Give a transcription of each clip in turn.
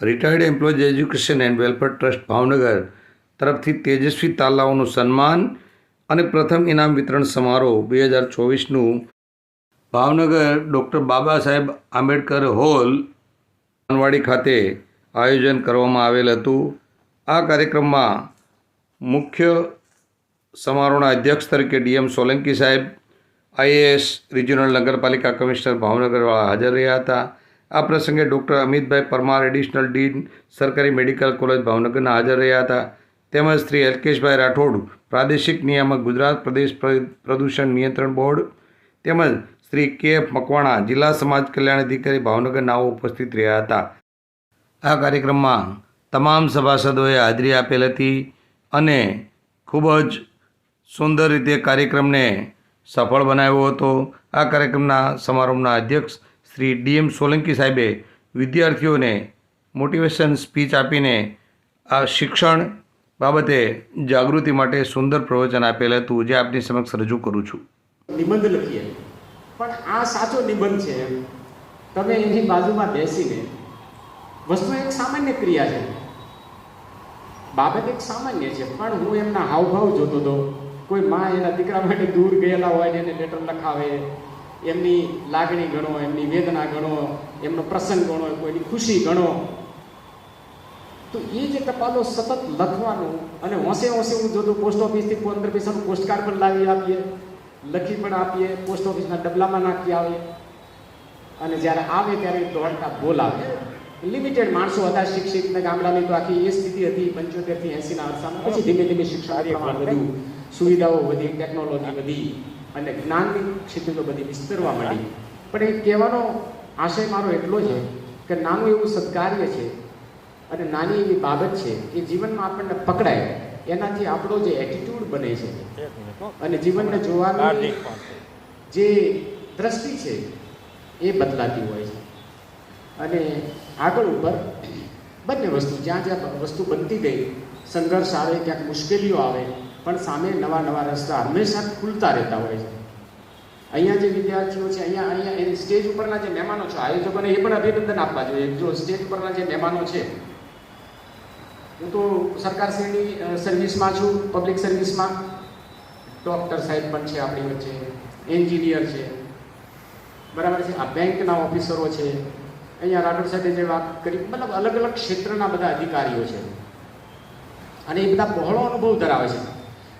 Retired employees education and welfare trust Bhavnagar તરફથી તેજસ્વી તાલાઓનું સન્માન અને પ્રથમ ઇનામ વિતરણ સમારોહ બે હજાર ચોવીસનું ભાવનગર ડૉક્ટર બાબા સાહેબ આંબેડકર હોલ અનવાડી ખાતે આયોજન કરવામાં આવેલ હતું. આ કાર્યક્રમમાં મુખ્ય સમારોહના અધ્યક્ષ તરીકે ડીએમ સોલંકી સાહેબ આઈએએસ રિજિયોનલ નગરપાલિકા કમિશનર ભાવનગરવાળા હાજર રહ્યા હતા. આ પ્રસંગે doctor Amitbhai Parmar, additional dean, સરકારી મેડિકલ કોલેજ ભાવનગરના હાજર રહ્યા હતા. તેમજ શ્રી અલ્કેશભાઈ રાઠોડ, પ્રાદેશિક નિયામક, ગુજરાત પ્રદેશ પ્ર- પ્રદૂષણ નિયંત્રણ બોર્ડ. તેમજ શ્રી કે એફ મકવાણા, જિલ્લા સમાજ કલ્યાણ અધિકારી ભાવનગર નાઓ ઉપસ્થિત રહ્યા હતા. આ કાર્યક્રમમાં તમામ સભાસદોએ હાજરી આપેલ હતી અને ખૂબ જ સુંદર રીતે કાર્યક્રમને સફળ બનાવ્યો હતો. આ કાર્યક્રમના સમારોહના અધ્યક્ષ શ્રી ડીએમ સોલંકી સાહેબે વિદ્યાર્થીઓને મોટિવેશન સ્પીચ આપીને આ શિક્ષણ બાબતે જાગૃતિ માટે સુંદર પ્રવચન આપેલ હતું, જે આપની સમક્ષ રજૂ કરું છું. નિબંધ લખીએ. પણ આ સાચો નિબંધ છે તમે એની બાજુમાં બેસીને વસ્તુ એક સામાન્ય ક્રિયા છે. બાબત એક સામાન્ય છે, પણ હું એમના હાવભાવ જોતો હતો કોઈ મા એના દીકરા માટે દૂર ગયેલા હોય ને એને લેટર લખાવે એમની લાગણી ગણો એમની વેદના ગણો એમનો પ્રસંગ ગણો કોઈની ખુશી ગણો. તો એ જે ટપાલો સતત લખવાનું અને હોંશે હોંશે હું જોતો પોસ્ટ ઓફિસથી પંદર પૈસાનું પોસ્ટકાર્ડ પણ લાવી આપીએ લખી પણ આપીએ પોસ્ટ ઓફિસના ડબલામાં નાખી આવે અને જ્યારે આવે ત્યારે દોડતા બોલાવે. લિમિટેડ માણસો હતા શિક્ષિત ને ગામડાની તો આખી એ સ્થિતિ હતી પંચોતેરથી એસીના અરસામાં પછી ધીમે ધીમે શિક્ષણ સુવિધાઓ વધી ટેકનોલોજી વધી. અને જ્ઞાનની ક્ષેત્રો બધી વિસ્તરવા માંડી. પણ એ કહેવાનો આશય મારો એટલો છે કે નાનું એવું સત્કાર્ય છે અને નાની એવી બાબત છે કે જીવનમાં આપણને પકડાય એનાથી આપણો જે એટીટ્યુડ બને છે. અને જીવનને જોવાની જે દ્રષ્ટિ છે એ બદલાતી હોય છે. અને આગળ ઉપર બંને વસ્તુ જ્યાં જ્યાં વસ્તુ બનતી ગઈ સંઘર્ષ આવે ક્યાંક મુશ્કેલીઓ આવે પણ સામે નવા નવા રસ્તા હંમેશા ખુલતા રહેતા હોય છે. અહીંયા જે વિદ્યાર્થીઓ છે અહીંયા અહીંયા એ સ્ટેજ ઉપરના જે મહેમાનો છે આયોજકોને એ પણ અભિનંદન આપવા જોઈએ. જો સ્ટેજ ઉપરના જે મહેમાનો છે હું તો સરકારશ્રીની અ, સર્વિસમાં છું પબ્લિક સર્વિસમાં. ડૉક્ટર સાહેબ પણ છે આપણી વચ્ચે એન્જિનિયર છે. બરાબર છે? આ બેંકના ઓફિસરો છે. અહીંયા રાઠોડ સાહેબે જે વાત કરી મતલબ અલગ અલગ ક્ષેત્રના બધા અધિકારીઓ છે. અને એ બધા બહોળો અનુભવ ધરાવે છે.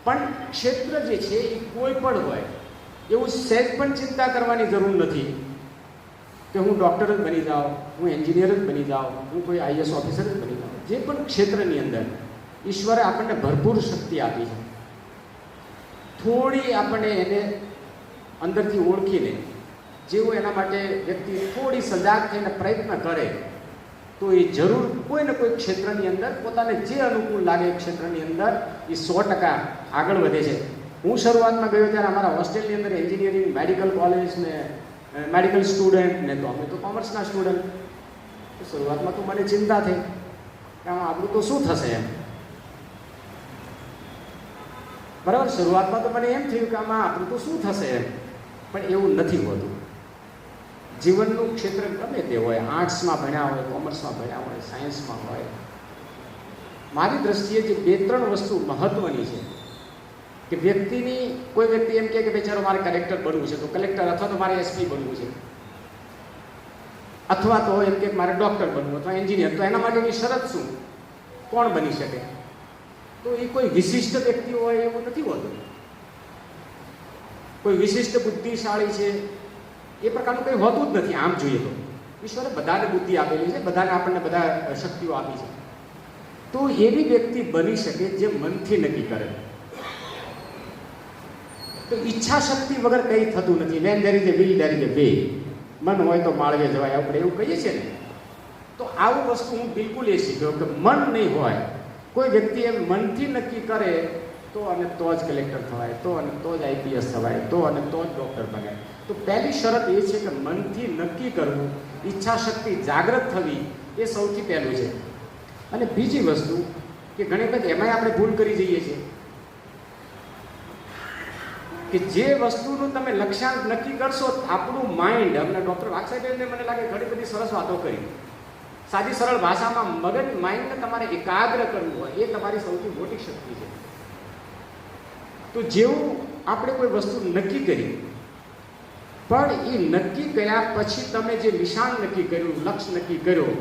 પણ ક્ષેત્ર જે છે એ કોઈ પણ હોય, એવું સહેજ પણ ચિંતા કરવાની જરૂર નથી કે હું ડૉક્ટર જ બની જાઉં, હું એન્જિનિયર જ બની જાઉં, હું કોઈ આઈએસ ઓફિસર જ બની જાઉં. જે પણ ક્ષેત્રની અંદર ઈશ્વરે આપણને ભરપૂર શક્તિ આપી છે. થોડી આપણે એને અંદરથી ઓળખીને જેવું એના માટે વ્યક્તિ થોડી સજાગ થઈને પ્રયત્ન કરે તો એ જરૂર કોઈ ને કોઈ ક્ષેત્રની અંદર પોતાને જે અનુકૂળ લાગે ક્ષેત્રની અંદર એ સો ટકા આગળ વધે છે. હું શરૂઆતમાં ગયો ત્યારે અમારા હોસ્ટેલની અંદર એન્જિનિયરિંગ, મેડિકલ કોલેજ ને મેડિકલ સ્ટુડન્ટ ને તો અમે તો કોમર્સના સ્ટુડન્ટ. શરૂઆતમાં તો મને ચિંતા થઈ કે આમાં આપણું તો શું થશે એમ. બરાબર? શરૂઆતમાં તો મને એમ થયું કે આમાં આપણું તો શું થશે એમ. પણ એવું નથી હોતું. જીવનનું ક્ષેત્ર ગમે તે હોય, આર્ટ્સમાં ભણ્યા હોય, કોમર્સમાં ભણ્યા હોય, સાયન્સમાં હોય. મારી દ્રષ્ટિએ જે બે ત્રણ વસ્તુ મહત્વની છે કે વ્યક્તિની, કોઈ વ્યક્તિ એમ કહે કે બેચારો મારે કલેક્ટર બનવું છે, તો કલેક્ટર અથવા તો મારે એસપી બનવું છે. અથવા તો એમ કે મારે ડૉક્ટર બનવું, અથવા એન્જિનિયર તો એના માટેની શરત શું? કોણ બની શકે? તો એ કોઈ વિશિષ્ટ વ્યક્તિ હોય એવું નથી હોતું. કોઈ વિશિષ્ટ બુદ્ધિશાળી છે એ પ્રકારનું કંઈ હોતું જ નથી આમ જોઈએ તો. ઈશ્વરે બધાને બુદ્ધિ આપેલી છે, બધાને આપણને બધા શક્તિઓ આપી છે. તો એવી વ્યક્તિ બની શકે જે મનથી નક્કી કરે. તો ઈચ્છા શક્તિ વગર કંઈ થતું નથી. When there is a will there is a મન હોય તો માળવે જવાય, આપણે એવું કહીએ છીએ ને. તો આવું વસ્તુ હું બિલકુલ એ શીખ્યો કે મન નહીં હોય. કોઈ વ્યક્તિ એમ મનથી નક્કી કરે તો અને તો જ કલેક્ટર થવાય, તો અને તો જ આઈપીએસ થવાય, તો અને તો જ ડૉક્ટર બને. તો પહેલી શરત એ છે કે મનથી નક્કી કરવું ઈચ્છા શક્તિ જાગૃત થવી એ સૌથી પહેલું છે. અને બીજી વસ્તુ કે ઘણી વખત એમાંય આપણે ભૂલ કરી જઈએ છીએ. કે જે વસ્તુનું તમે લક્ષ્યાંક નક્કી કરશો, આપણું માઇન્ડ અમને ડૉક્ટર વાઘ મને લાગે ઘણી બધી સરસ વાતો કરી. સાદી સરળ ભાષામાં મગજ માઇન્ડને તમારે એકાગ્ર કરવું હોય, એ તમારી સૌથી મોટી શક્તિ છે. તો જેવું આપણે કોઈ વસ્તુ નક્કી કરી, પણ એ નક્કી કર્યા પછી તમે જે નિશાન નક્કી કર્યું લક્ષ્ય નક્કી કર્યો,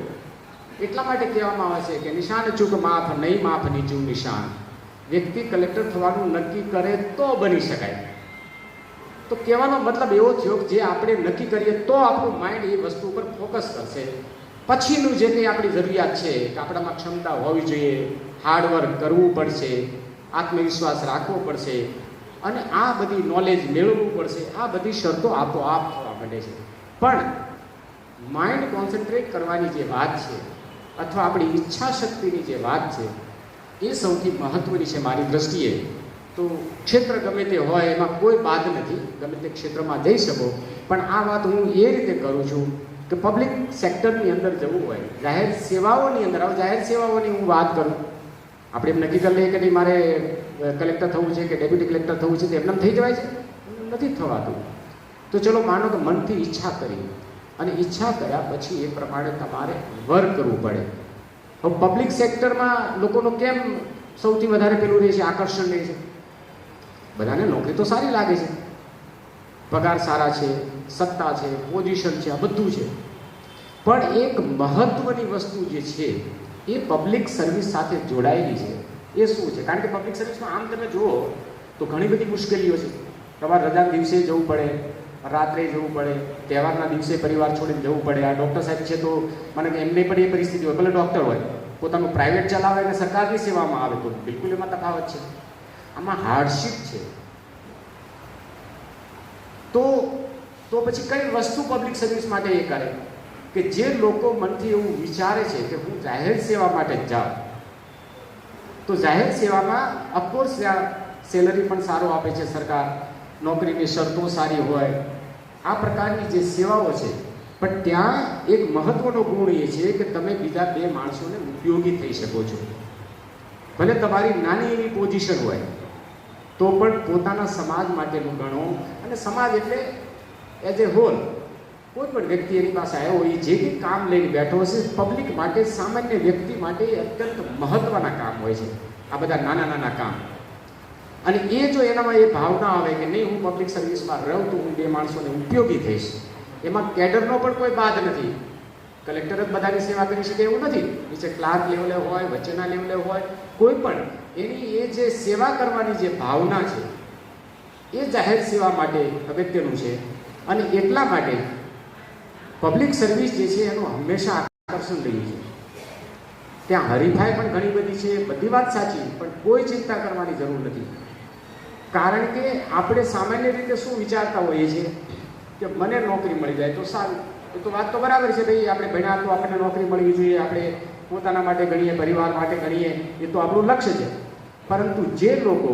એટલા માટે કહેવામાં આવે છે કે નિશાન ચૂક માફ નહીં, માફ નીચું નિશાન. વ્યક્તિ કલેક્ટર થવાનું નક્કી કરે તો બની શકાય. તો કહેવાનો મતલબ એવો થયો કે જે આપણે નક્કી કરીએ તો આપણું માઇન્ડ એ વસ્તુ ઉપર ફોકસ કરશે. પછીનું જે કંઈ આપણી જરૂરિયાત છે, કે આપણામાં ક્ષમતા હોવી જોઈએ હાર્ડવર્ક કરવું પડશે આત્મવિશ્વાસ રાખવો પડશે અને આ બધી નોલેજ મેળવવું પડશે. આ બધી શરતો આપોઆપ થવા માંડે છે. પણ માઇન્ડ કોન્સન્ટ્રેટ કરવાની જે વાત છે અથવા આપણી ઈચ્છા શક્તિની જે વાત છે એ સૌથી મહત્વની છે મારી દ્રષ્ટિએ. તો ક્ષેત્ર ગમે તે હોય એમાં કોઈ બાદ નથી. ગમે તે ક્ષેત્રમાં જઈ શકો. પણ આ વાત હું એ રીતે કરું છું કે પબ્લિક સેક્ટરની અંદર જવું હોય. જાહેર સેવાઓની અંદર આવો, જાહેર સેવાઓની હું વાત કરું આપણે એમ નક્કી કરી લઈએ કે નહીં, મારે કલેક્ટર થવું છે કે ડેપ્યુટી કલેક્ટર થવું છે, તો એમને થઈ જવાય છે? નથી થવાતું. તો ચલો માનો કે મનથી ઈચ્છા કરી, અને ઈચ્છા કર્યા પછી એ પ્રમાણે તમારે વર્ક કરવું પડે. હવે પબ્લિક સેક્ટરમાં લોકોનું કેમ સૌથી વધારે પેલું રહે છે, આકર્ષણ રહે છે? બધાને નોકરી તો સારી લાગે છે. પગાર સારા છે, સત્તા છે પોઝિશન છે, આ બધું છે. પણ એક મહત્વની વસ્તુ જે છે એ પબ્લિક સર્વિસ સાથે જોડાયેલી છે. એ શું છે? કારણ કે પબ્લિક સર્વિસમાં આમ તમે જુઓ તો ઘણી બધી મુશ્કેલીઓ છે. તમારે રજા દિવસે જવું પડે, રાત્રે જવું પડે, તહેવારના દિવસે પરિવાર છોડીને જવું પડે. આ ડૉક્ટર સાહેબ છે તો મને એમને પણ એ પરિસ્થિતિ હોય. ભલે ડૉક્ટર હોય, પોતાનું પ્રાઇવેટ ચલાવે અને સરકારની સેવામાં આવે તો બિલકુલ એમાં તફાવત છે. આમાં હાર્ડશીપ છે. તો તો પછી કઈ વસ્તુ પબ્લિક સર્વિસ માટે એ કરે? કે જે લોકો મનથી એવું વિચારે છે કે હું જાહેર સેવા માટે જાઉં, તો જાહેર સેવામાં અફકોર્સ ત્યાં સેલરી પણ સારો આપે છે સરકાર, નોકરીની શરતો સારી હોય, આ પ્રકારની જે સેવાઓ છે, પણ ત્યાં એક મહત્વનો ગુણ એ છે કે તમે બીજા બે માણસોને ઉપયોગી થઈ શકો છો. ભલે તમારી નાની એવી પોઝિશન હોય, તો પણ પોતાના સમાજ માટેનું ગણો, અને સમાજ એટલે એઝ એ હોલ કોઈ પણ વ્યક્તિ એની પાસે આવ્યો હોય, જે કંઈ કામ લઈને બેઠો હશે પબ્લિક માટે, સામાન્ય વ્યક્તિ માટે અત્યંત મહત્વના કામ હોય છે. આ બધા નાના નાના કામ. અને એ જો એનામાં એ ભાવના આવે કે નહીં, હું પબ્લિક સર્વિસમાં રહું તો હું બે માણસોને ઉપયોગી થઈશ. એમાં કેડરનો પણ કોઈ બાદ નથી. કલેક્ટર જ બધાની સેવા કરી શકે એવું નથી. નીચે ક્લાર્ક લેવલે હોય વચ્ચેના લેવલે હોય, કોઈ પણ. એની એ જે સેવા કરવાની જે ભાવના છે, એ જાહેર સેવા માટે અગત્યનું છે. અને એટલા માટે પબ્લિક સર્વિસ જે છે એનું હંમેશા આકર્ષણ રહ્યું છે. ત્યાં હરીફાઈ પણ ઘણી બધી છે, બધી વાત સાચી, પણ કોઈ ચિંતા કરવાની જરૂર નથી. કારણ કે આપણે સામાન્ય રીતે શું વિચારતા હોઈએ છીએ કે મને નોકરી મળી જાય તો સારું. એ તો વાત તો બરાબર છે ભાઈ, આપણે ભણ્યા તો આપણને નોકરી મળવી જોઈએ, આપણે પોતાના માટે ગણીએ, પરિવાર માટે ગણીએ, એ તો આપણું લક્ષ્ય છે. પરંતુ જે લોકો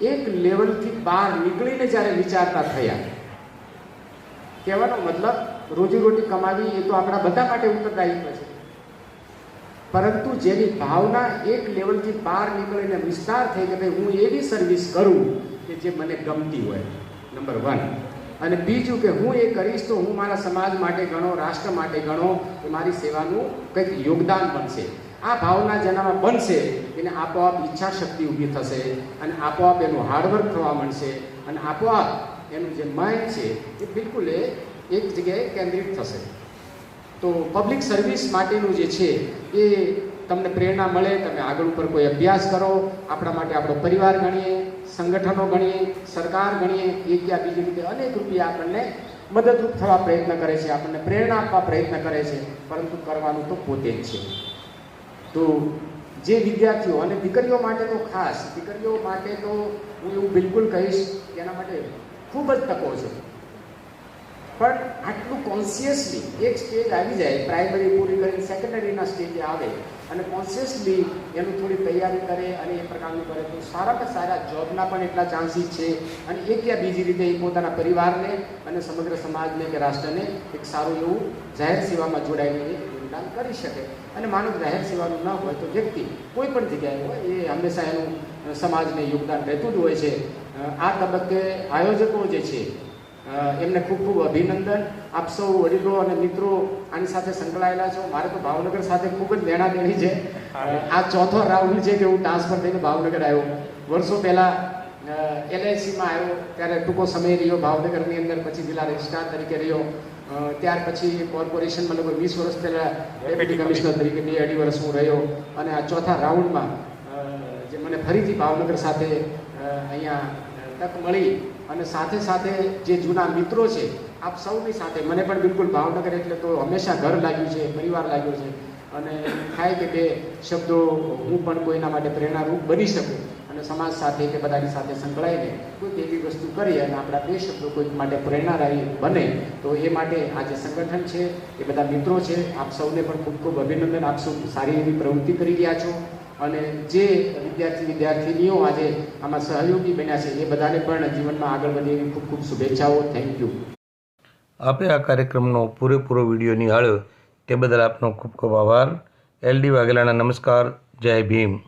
એક લેવલથી બહાર નીકળીને જ્યારે વિચારતા થયા, કહેવાનો મતલબ રોજીરોટી કમાવી એ તો આપણા બધા માટે ઉત્તરદાયિત્વ છે. પરંતુ જેની ભાવના એક લેવલથી બહાર નીકળીને વિસ્તાર થઈ કે ભાઈ હું એવી સર્વિસ કરું કે જે મને ગમતી હોય. નંબર વન અને બીજું કે હું એ કરીશ તો હું મારા સમાજ માટે ગણો, રાષ્ટ્ર માટે ગણો એ મારી સેવાનું કંઈક યોગદાન બનશે. આ ભાવના જેનામાં બનશે, એને આપોઆપ ઈચ્છા શક્તિ ઊભી થશે અને આપોઆપ એનું હાર્ડવર્ક થવા માંડશે અને આપોઆપ એનું જે માઇન્ડ છે એ બિલકુલ એ એક જગ્યાએ કેન્દ્રિત થશે. તો પબ્લિક સર્વિસ માટેનું જે છે, એ તમને પ્રેરણા મળે, તમે આગળ ઉપર કોઈ અભ્યાસ કરો, આપણા માટે આપણો પરિવાર ગણીએ, સંગઠનો ગણીએ, સરકાર ગણીએ એક યા બીજી રીતે અનેક રૂપિયા આપણને મદદરૂપ થવા પ્રયત્ન કરે છે, આપણને પ્રેરણા આપવા પ્રયત્ન કરે છે, પરંતુ કરવાનું તો પોતે જ છે. તો જે વિદ્યાર્થીઓ અને દીકરીઓ માટે તો ખાસ, દીકરીઓ માટે તો હું એવું બિલકુલ કહીશ કે એના માટે ખૂબ જ તકો છે. પણ આટલું કોન્શિયસલી એક સ્ટેજ આવી જાય પ્રાઇમરી પૂરી કરીને સેકન્ડરીના સ્ટેજે આવે અને કોન્શિયસલી એનું થોડી તૈયારી કરે અને એ પ્રકારનું કરે તો સારામાં સારા જોબના પણ એટલા ચાન્સીસ છે અને એક યા બીજી રીતે એ પોતાના પરિવારને અને સમગ્ર સમાજને કે રાષ્ટ્રને એક સારું એવું જાહેર સેવામાં જોડાઈને યોગદાન કરી શકે. અને માનવ જાહેર સેવાનું ન હોય તો વ્યક્તિ કોઈ પણ જગ્યાએ હોય, એ હંમેશા એનું સમાજને યોગદાન રહેતું જ હોય છે. આ તબક્કે આયોજકો જે છે એમને ખૂબ ખૂબ અભિનંદન. આપ સૌ વડીલો અને મિત્રો આની સાથે સંકળાયેલા છો. મારે તો ભાવનગર સાથે ખૂબ જ લેણા દેણી છે. આ ચોથો રાઉન્ડ છે કે હું ટ્રાન્સફર થઈને ભાવનગર આવ્યો. વર્ષો પહેલાં એલઆઈસીમાં આવ્યો ત્યારે ટૂંકો સમય રહ્યો ભાવનગરની અંદર પછી જિલ્લા રજિસ્ટ્રાર તરીકે રહ્યો. ત્યાર પછી કોર્પોરેશનમાં લગભગ વીસ વર્ષ પહેલાં ડેપ્યુટી કમિશનર તરીકે બે અઢી વર્ષ હું રહ્યો. અને આ ચોથા રાઉન્ડમાં જે મને ફરીથી ભાવનગર સાથે અહીંયા તક મળી. અને સાથે સાથે જે જૂના મિત્રો છે, આપ સૌની સાથે, મને પણ બિલકુલ ભાવનગર એટલે તો હંમેશા ઘર લાગ્યું છે, પરિવાર લાગ્યો છે. અને થાય કે બે શબ્દો હું પણ કોઈના માટે પ્રેરણારૂપ બની શકું અને સમાજ સાથે કે બધાની સાથે સંકળાઈને કોઈક એવી વસ્તુ કરીએ અને આપણા બે શબ્દો કોઈક માટે પ્રેરણાદાયી બને, તો એ માટે આ જે સંગઠન છે, એ બધા મિત્રો છે, આપ સૌને પણ ખૂબ ખૂબ અભિનંદન. આપ સૌ સારી એવી પ્રવૃત્તિ કરી રહ્યા છો. અને જે વિદ્યાર્થી વિદ્યાર્થીનીઓ આજે આમાં સહયોગી બન્યા છે, એ બધાને પણ જીવનમાં આગળ વધે એવી ખૂબ ખૂબ શુભેચ્છાઓ. થેન્ક યુ આપે આ કાર્યક્રમનો પૂરેપૂરો વીડિયો નિહાળ્યો તે બદલ આપનો ખૂબ ખૂબ આભાર. એલ ડી વાઘેલાના નમસ્કાર. જય ભીમ.